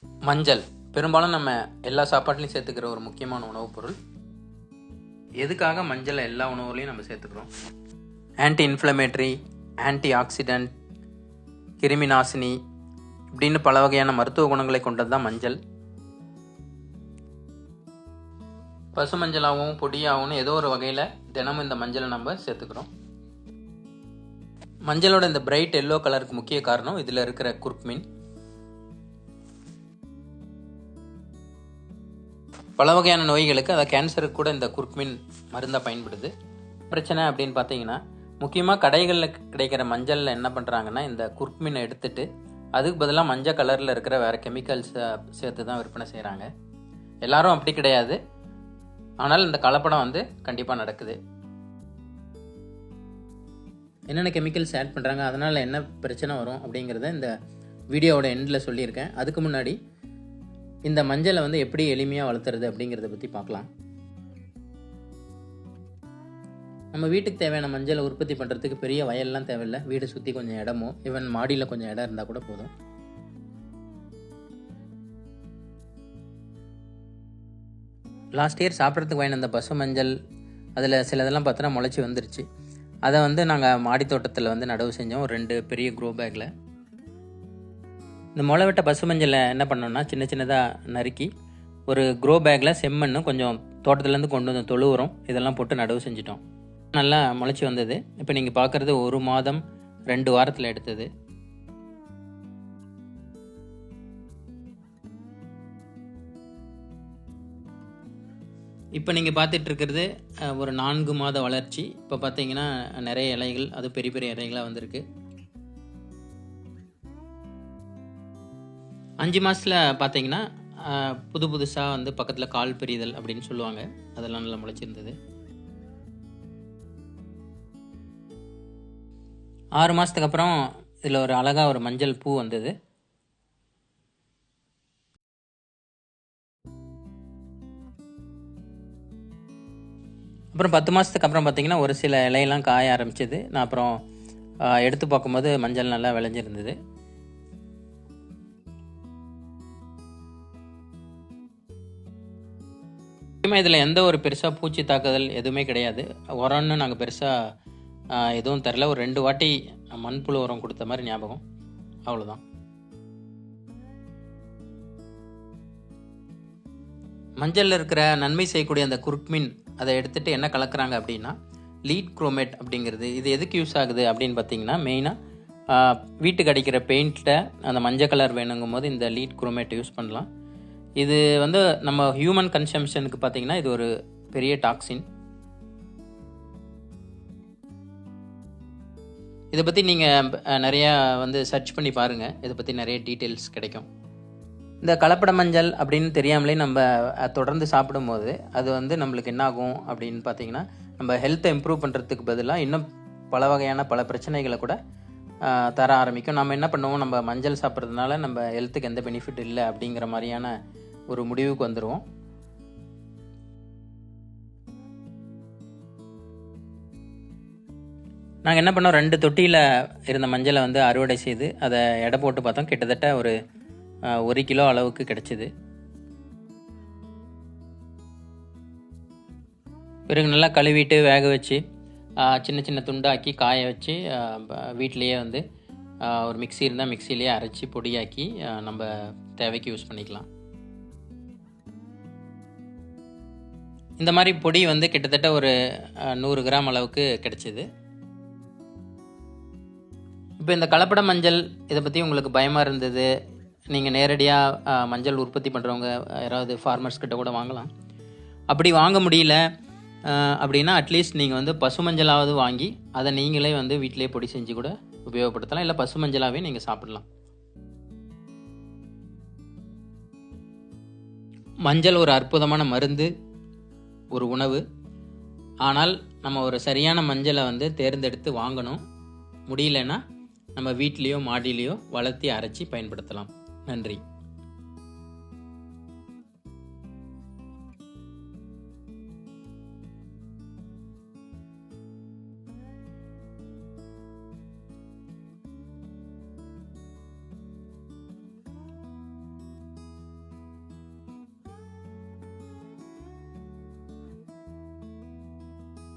மஞ்சள். பெரும்பாலும் நம்ம எல்லா சாப்பாட்லையும் சேர்த்துக்கிற ஒரு முக்கியமான உணவுப் பொருள். எதுக்காக மஞ்சளை எல்லா உணவுலையும் நம்ம சேர்த்துக்கிறோம்? ஆன்டி இன்ஃப்ளமேட்ரி ஆன்டி ஆக்சிடென்ட் கிருமி நாசினி இப்படின்னு பல வகையான மருத்துவ குணங்களை கொண்டது தான் மஞ்சள். பசு மஞ்சளாகவும் பொடியாகவும் ஏதோ ஒரு வகையில் தினமும் இந்த மஞ்சளை நம்ம சேர்த்துக்கிறோம். மஞ்சளோட இந்த பிரைட் எல்லோ கலருக்கு முக்கிய காரணம் இதில் இருக்கிற குர்க்மின். பல வகையான நோய்களுக்கு அதாவது கேன்சருக்கு கூட இந்த குர்க்மின் மருந்தாக பயன்படுது. பிரச்சனை அப்படின்னு பார்த்தீங்கன்னா முக்கியமாக கடைகளில் கிடைக்கிற மஞ்சளில் என்ன பண்ணுறாங்கன்னா இந்த குர்க்மினை எடுத்துட்டு அதுக்கு பதிலாக மஞ்சள் கலரில் இருக்கிற வேறு கெமிக்கல்ஸை சேர்த்து தான் விற்பனை செய்கிறாங்க எல்லாரும் அப்படி கிடையாது. ஆனால் இந்த கலப்படம் வந்து கண்டிப்பாக நடக்குது. என்னென்ன கெமிக்கல்ஸ் ஆட் பண்ணுறாங்க அதனால் என்ன பிரச்சனை வரும் அப்படிங்கிறத இந்த வீடியோவோட எண்டில் சொல்லியிருக்கேன். அதுக்கு முன்னாடி இந்த மஞ்சளை வந்து எப்படி எளிமையாக வளர்த்துறது அப்படிங்கிறத பற்றி பார்க்கலாம். நம்ம வீட்டுக்கு தேவையான மஞ்சளை உற்பத்தி பண்ணுறதுக்கு பெரிய வயல்லாம் தேவையில்லை. வீடை சுற்றி கொஞ்சம் இடமோ ஈவன் மாடியில் கொஞ்சம் இடம் இருந்தால் கூட போதும். லாஸ்ட் இயர் சாப்பிட்றதுக்கு வாங்கின அந்த பசு மஞ்சள் அதில் சிலதெல்லாம் பார்த்தோன்னா முளைச்சி வந்துருச்சு. அதை வந்து நாங்கள் மாடி தோட்டத்தில் வந்து நடவு செஞ்சோம். ரெண்டு பெரிய க்ரோ பேக்கில் இந்த முளை விட்ட பசு மஞ்சளை என்ன பண்ணோம்னா சின்ன சின்னதாக நறுக்கி ஒரு க்ரோ பேக்கில் செம்மண்ணும் கொஞ்சம் தோட்டத்துலேருந்து கொண்டு வந்த தொழு உரம் இதெல்லாம் போட்டு நடவு செஞ்சிட்டோம். நல்லா முளைச்சி வந்தது. இப்போ நீங்கள் பார்க்குறது ஒரு மாதம் ரெண்டு வாரத்தில் எடுத்தது. இப்போ நீங்கள் பார்த்துட்டு இருக்கிறது ஒரு நான்கு மாத வளர்ச்சி. இப்போ பார்த்தீங்கன்னா நிறைய இலைகள் அது பெரிய பெரிய இலைகளாக வந்திருக்கு. அஞ்சு மாதத்தில் பார்த்தீங்கன்னா புது புதுசாக வந்து பக்கத்தில் கால் பிரிதல் அப்படின்னு சொல்லுவாங்க. அதெல்லாம் நல்லா முளைச்சிருந்தது. ஆறு மாதத்துக்கு அப்புறம் இதில் ஒரு அழகாக ஒரு மஞ்சள் பூ வந்தது. அப்புறம் பத்து மாதத்துக்கு அப்புறம் பார்த்திங்கன்னா ஒரு சில இலையெல்லாம் காய ஆரம்பிச்சது. நான் அப்புறம் எடுத்து பார்க்கும்போது மஞ்சள் நல்லா விளைஞ்சிருந்தது. முக்கியமாக இதில் எந்த ஒரு பெருசாக பூச்சி தாக்குதல் எதுவுமே கிடையாது. உரம்னு நாங்கள் பெருசாக எதுவும் தரல. ஒரு ரெண்டு வாட்டி மண்புழு உரம் கொடுத்த மாதிரி ஞாபகம். அவ்வளோதான் மஞ்சளில் இருக்கிற நன்மை செய்யக்கூடிய அந்த குருட்மின் அதை எடுத்துகிட்டு என்ன கலக்கிறாங்க அப்படின்னா லீட் குரோமேட் அப்படிங்கிறது. இது எதுக்கு யூஸ் ஆகுது அப்படின்னு பார்த்தீங்கன்னா மெயினாக வீட்டுக்கு அடிக்கிற பெயிண்ட்டில் அந்த மஞ்சள் கலர் வேணுங்கும் போது இந்த லீட் குரோமேட் யூஸ் பண்ணலாம். இது வந்து நம்ம ஹியூமன் கன்சம்ஷனுக்கு பார்த்தீங்கன்னா இது ஒரு பெரிய டாக்ஸின் இதை பற்றி நீங்கள் நிறையா வந்து சர்ச் பண்ணி பாருங்கள் இதை பற்றி நிறைய டீட்டெயில்ஸ் கிடைக்கும். இந்த கலப்பட மஞ்சள் அப்படின்னு தெரியாமலே நம்ம தொடர்ந்து சாப்பிடும்போது அது வந்து நம்மளுக்கு என்ன ஆகும் அப்படின்னு பார்த்தீங்கன்னா நம்ம ஹெல்த்தை இம்ப்ரூவ் பண்ணுறதுக்கு பதிலாக இன்னும் பல வகையான பல பிரச்சனைகளை கூட தர ஆரம்பிக்கும். நம்ம என்ன பண்ணுவோம்? நம்ம மஞ்சள் சாப்பிட்றதுனால நம்ம ஹெல்த்துக்கு எந்த பெனிஃபிட் இல்லை அப்படிங்கிற மாதிரியான ஒரு முடிவுக்கு வந்துடுவோம் நாங்கள் என்ன பண்ணோம்? ரெண்டு தொட்டியில் இருந்த மஞ்சளை வந்து அறுவடை செய்து அதை எடை போட்டு பார்த்தோம். கிட்டத்தட்ட ஒரு ஒரு கிலோ அளவுக்கு கிடைச்சிது. பிறகு நல்லா கழுவிட்டு வேக வச்சு சின்ன சின்ன துண்டாக்கி காய வச்சு வீட்டிலையே வந்து ஒரு மிக்ஸி இருந்தால் மிக்சிலேயே அரைச்சி பொடியாக்கி நம்ம தேவைக்கு யூஸ் பண்ணிக்கலாம். இந்த மாதிரி பொடி வந்து கிட்டத்தட்ட ஒரு நூறு கிராம் அளவுக்கு கிடைச்சிது. இப்போ இந்த கலப்பட மஞ்சள் இதை பற்றி உங்களுக்கு பயமாக இருந்தது? நீங்கள் நேரடியாக மஞ்சள் உற்பத்தி பண்ணுறவங்க யாராவது ஃபார்மர்ஸ் கிட்ட கூட வாங்கலாம். அப்படி வாங்க முடியல. அப்படின்னா அட்லீஸ்ட் நீங்கள் வந்து பசு மஞ்சளாவது வாங்கி அதை நீங்களே வந்து வீட்டிலே பொடி செஞ்சு கூட உபயோகப்படுத்தலாம். இல்லை பசு மஞ்சளாகவே நீங்கள் சாப்பிடலாம். மஞ்சள் ஒரு அற்புதமான மருந்து. ஒரு உணவு. ஆனால் நம்ம ஒரு சரியான மஞ்சளை வந்து தேர்ந்தெடுத்து வாங்கணும். முடியலன்னா நம்ம வீட்லேயோ மாடியிலையோ வளர்த்தி அரைச்சி பயன்படுத்தலாம். நன்றி.